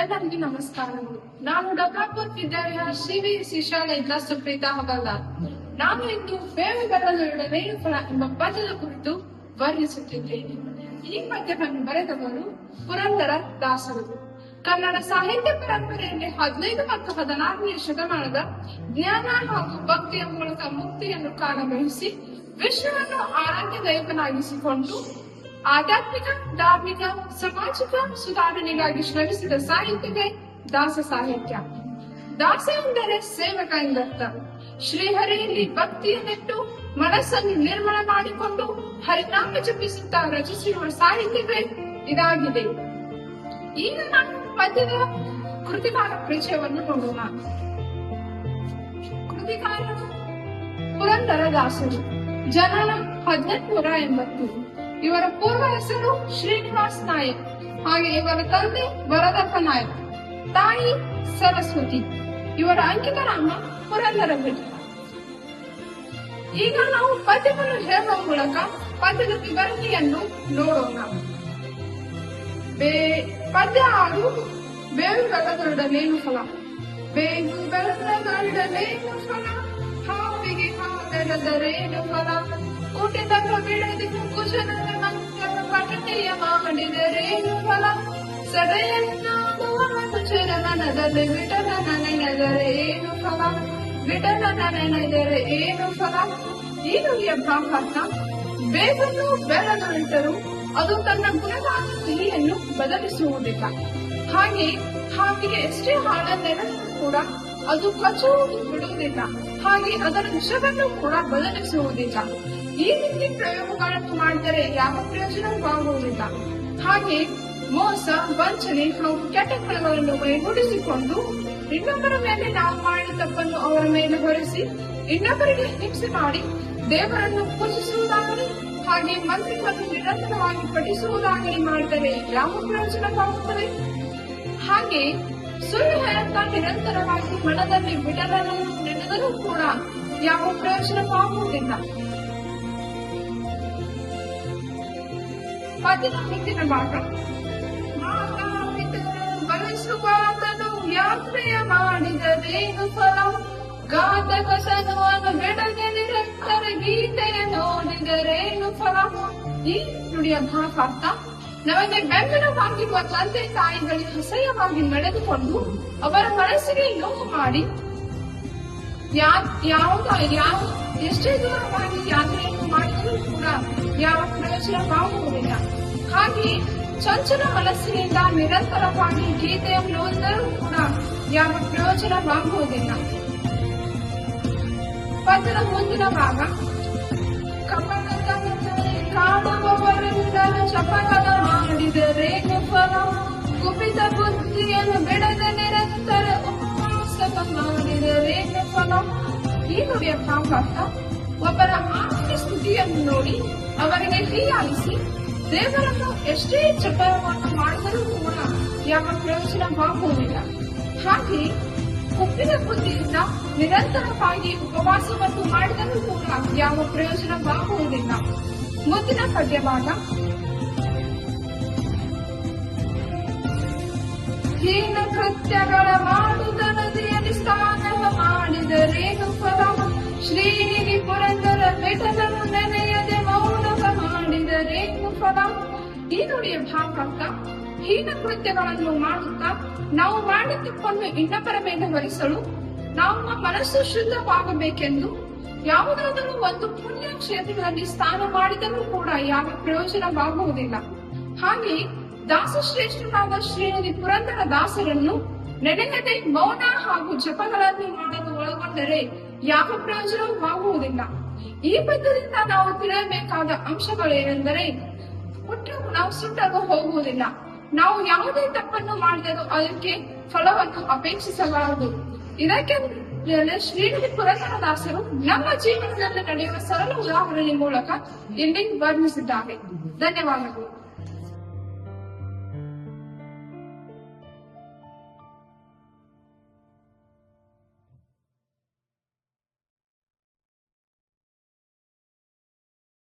ಎಲ್ಲರಿಗೂ ನಮಸ್ಕಾರಗಳು ನಾನು ಡಕಾಪುರ್ ವಿ ಸಿಬಿಎಸ್ಇ ಶಾಲೆಯಿಂದ ಸುಪ್ರೀತಾ ಹಗಲ್ದಾರ್ ನಾನು ಇಂದು ಬೇವು ಬೆಲ್ಲದೊಡನೆ ರೇಣುಫಲ ಎಂಬ ಪದದ ಕುರಿತು ವರ್ಣಿಸುತ್ತಿದ್ದೇನೆ. ಈ ಪದ್ಯವನ್ನು ಬರೆದವರು ಪುರಂದರ ದಾಸರು. ಕನ್ನಡ ಸಾಹಿತ್ಯ ಪರಂಪರೆಯಲ್ಲಿ ಹದಿನೈದು ಮತ್ತು ಹದಿನಾರನೇ ಶತಮಾನದ ಜ್ಞಾನ ಹಾಗೂ ಭಕ್ತಿಯ ಮೂಲಕ ಮುಕ್ತಿಯನ್ನು ಕಾಣಬಯಸಿ ವಿಶ್ವವನ್ನು ಆರಾಧ್ಯದಾಯಕನಾಗಿಸಿಕೊಂಡು ಆಧ್ಯಾತ್ಮಿಕ, ಧಾರ್ಮಿಕ, ಸಾಮಾಜಿಕ ಸುಧಾರಣೆಗಾಗಿ ಶ್ರಮಿಸಿದ ಸಾಹಿತ್ಯವೇ ದಾಸ ಸಾಹಿತ್ಯ. ದಾಸ ಎಂದರೆ ಸೇವಕ ಎಂದರ್ಥ ಶ್ರೀಹರಿಯಲ್ಲಿ ಭಕ್ತಿಯನ್ನಿಟ್ಟು, ಮನಸ್ಸನ್ನು ನಿರ್ಮಲ ಮಾಡಿಕೊಂಡು ಹರಿನಾಮ ಜಪಿಸುತ್ತಾ ರಚಿಸಿರುವ ಸಾಹಿತ್ಯವೇ ಇದಾಗಿದೆ. ಈಗ ನಾವು ಪದ್ಯದ ಕೃತಿಕಾರ ಪರಿಚಯವನ್ನು ನೋಡೋಣ. ಕೃತಿಕಾರ ಪುರಂದರ ದಾಸರು. ಜನನ ಹದಿನೆಂಟುನೂರ ಎಂಬತ್ತು. ಇವರ ಪೂರ್ವ ಹೆಸರು ಶ್ರೀನಿವಾಸ್ ನಾಯಕ್ ಹಾಗೆ ಇವರ ತಂದೆ ವರದಪ್ಪ ನಾಯಕ್. ತಾಯಿ ಸರಸ್ವತಿ. ಇವರ ಅಂಕಿತ ನಾಮ ಪುರಂದರ ಭಟ್ ಈಗ ನಾವು ಪದ್ಯವನ್ನು ಹೇಳುವ ಮೂಲಕ ಪದ್ಯದ ವಿವರಣೆಯನ್ನು ನೋಡೋಣ. ಬೇ ಪದ್ಯ ಹಾಗೂ ಬೇವು ಬೆಳದೊಡನೇನು ಫಲ ಬೇವು ಬೆಳದೊಡನೇನು ಫಲ ಹಾವೆರದರೇನು ಫಲ ಊಟದಾಗ ಬಿಡದಿ ಕುಶಲದ ಮಂಕರ ಪಟನೆಯ ಮಾಡಿದರೇನು ಫಲ ಸಡೆಯನ್ನಾಗುವ ಕುಚರ ಮನದಲ್ಲಿ ವಿಠಲನ ನೆನೆದರೆ ಏನು ಫಲ ವಿಠಲನ ನೆನೆದರೆ ಏನು ಫಲ. ಈ ಎಂಬ ಫಲ ಬೇಗನ್ನು ಬೆಳೆದೊಳಿತರು ಅದು ತನ್ನ ಗುಣವಾದ ಸಿಹಿಯನ್ನು ಬದಲಿಸುವುದಿಲ್ಲ. ಹಾಗೆ ಹಾಗೆ ಎಷ್ಟೇ ಹಾಡನ್ನೆರಡರೂ ಕೂಡ ಅದು ಕಚ್ಚುವುದು ಬಿಡುವುದಿಲ್ಲ. ಹಾಗೆ ಅದರ ವಿಷವನ್ನು ಕೂಡ ಬದಲಿಸುವುದಿಲ್ಲ. ಈ ರೀತಿ ಪ್ರಯೋಗಗಳನ್ನು ಮಾಡಿದರೆ ಯಾವ ಪ್ರಯೋಜನವಾಗುವುದಿಲ್ಲ ಹಾಗೆ ಮೋಸ, ವಂಚನೆ ಹಾಗೂ ಕೆಟ್ಟ ಗುಣಗಳನ್ನು ಮೈಗೂಡಿಸಿಕೊಂಡು ಇನ್ನೊಬ್ಬರ ಮೇಲೆ ನಾವು ಮಾಡಿದ ತಪ್ಪನ್ನು ಅವರ ಮೇಲೆ ಹೊರಿಸಿ ಇನ್ನೊಬ್ಬರಿಗೆ ಹಿಂಸೆ ಮಾಡಿ ದೇವರನ್ನು ಪೂಜಿಸುವುದಾಗಲಿ, ಹಾಗೆ ಮಂತ್ರವನ್ನು ನಿರಂತರವಾಗಿ ಪಠಿಸುವುದಾಗಲಿ ಮಾಡಿದರೆ ಯಾವ ಪ್ರಯೋಜನವಾಗುತ್ತದೆ? ಹಾಗೆ ಸುಳ್ಳು ಹೇಳುತ್ತಾ ನಿರಂತರವಾಗಿ ಮನದಲ್ಲಿ ಬಿಡಲನ್ನು ನೆನೆದರೂ ಕೂಡ ಯಾವ ಪ್ರಯೋಜನವಾಗುವುದಿಲ್ಲ ಮಾತಾಪಿತರನ್ನು ಬಲಿಸುವಾತನು ಯಾತ್ರೆಯ ಮಾಡಿದರೇನು ಫಲ. ಘಾತಕ ಸನುವನ್ನು ಬೆಡಗೆ ನಿರಂತರ ಗೀತೆಯ ನೋಡಿದರೇನು ಫಲ. ಈ ನುಡಿಯ ಭಾವಾರ್ಥ ನಮಗೆ ಬೆಂಬಲವಾಗಿರುವ ತಂದೆ ತಾಯಿಗಳಿಗೆ ಅಸಹ್ಯವಾಗಿ ನಡೆದುಕೊಂಡು ಅವರ ಮನಸ್ಸಿಗೆ ನೋವು ಮಾಡಿ ಯಾವಾಗ ಯಾವ ಎಷ್ಟೇ ದೂರವಾಗಿ ಯಾತ್ರೆಯನ್ನು ಮಾಡಿದರೂ ಕೂಡ ಯಾವ ಪ್ರಯೋಜನವಾಗುವುದಿಲ್ಲ ಹಾಗೆ ಚಂಚಲ ಮನಸ್ಸಿನಿಂದ ನಿರಂತರವಾಗಿ ಗೀತೆಯನ್ನು ಓದಿದರೂ ಕೂಡ ಯಾವ ಪ್ರಯೋಜನವಾಗುವುದಿಲ್ಲ ಪದರ ಮುಂದಿನ ಭಾಗ ಕಪಟದ ಕಾಣುವವರಿಂದ ಚಪಲದ ಮಾಡಿದರೇನು ಫಲ ಕುಪಿತ ಬುದ್ಧಿಯನ್ನು ಬಿಡದ ನಿರಂತರ ಉಪವಾಸ ಮಾಡಿದರೇನು ಫಲ ನೋಡಿಯ ಭಾವಾರ್ಥ ಒಬ್ಬರ ಆತ್ಮ ಸ್ಥಿತಿಯನ್ನು ನೋಡಿ, ಅವರಿಗೆ ಹೀಯಾಲಿಸಿ ದೇವರನ್ನು ಎಷ್ಟೇ ಜಪವನ್ನು ಮಾಡಿದರೂ ಕೂಡ ಯಾವ ಪ್ರಯೋಜನವಾಗುವುದಿಲ್ಲ ಹಾಗೆ ಕುಪ್ಪಿನ ಬುದ್ಧಿಯಿಂದ ನಿರಂತರವಾಗಿ ಉಪವಾಸವನ್ನು ಮಾಡಿದರೂ ಕೂಡ ಯಾವ ಪ್ರಯೋಜನವಾಗುವುದಿಲ್ಲ ಮುಂದಿನ ಪದ್ಯಭಾಗ ಹೀನ ಕೃತ್ಯಗಳ ಮಾಡುದ ನದಿಯಲ್ಲಿ ಸ್ನಾನ ಮಾಡಿದರೇನು ಫಲ ಶ್ರೀನಿಧಿ ಪುರಂದರ ಬೆಟలను ನೆನೆಯದೆ ಮೌನವ ಮಾಡಿದರೇನು ಫಲ ಈ ನುಡಿಯ ಭಾವಾರ್ಥ ಹೀನ ಕೃತ್ಯಗಳನ್ನು ಮಾಡುತ್ತಾ, ನಾವು ಮಾಡಿದ ತಪ್ಪನ್ನು ಇನ್ನೊಬ್ಬರ ಮೇಲೆ ಹೊರಿಸಲು ನಮ್ಮ ಮನಸ್ಸು ಶುದ್ಧವಾಗಬೇಕೆಂದು ಯಾವುದಾದರೂ ಒಂದು ಪುಣ್ಯ ಕ್ಷೇತ್ರಗಳಲ್ಲಿ ಸ್ನಾನ ಮಾಡಿದರೂ ಕೂಡ ಯಾವ ಪ್ರಯೋಜನವಾಗುವುದಿಲ್ಲ. ಹಾಗೆ ದಾಸಶ್ರೇಷ್ಠನಾದ ಶ್ರೀಮತಿ ಪುರಂದರ ದಾಸರನ್ನು ನೆನೆಯದೆ ಮೌನ ಹಾಗೂ ಜಪಗಳನ್ನು ಮಾಡಲು ಒಳಗೊಂಡರೆ ಯಾವ ಪ್ರಯೋಜನವಾಗುವುದಿಲ್ಲ ಈ ಪದ್ಯದಿಂದ ನಾವು ತಿಳಿಯಬೇಕಾದ ಅಂಶಗಳೇನೆಂದರೆ ಹುಟ್ಟು ನಾವು ಸುಟ್ಟಲು ಹೋಗುವುದಿಲ್ಲ. ನಾವು ಯಾವುದೇ ತಪ್ಪನ್ನು ಮಾಡಿದರೂ ಅದಕ್ಕೆ ಫಲವನ್ನು ಅಪೇಕ್ಷಿಸಬಾರದು. ಇದಕ್ಕೆ ಶ್ರೀಮತಿ ಪುರಂದರದಾಸರು ನಮ್ಮ ಜೀವನದಲ್ಲಿ ನಡೆಯುವ ಸರಳ ಉದಾಹರಣೆ ಮೂಲಕ ಇಲ್ಲಿ ವರ್ಣಿಸಿದ್ದಾರೆ. ಧನ್ಯವಾದಗಳು.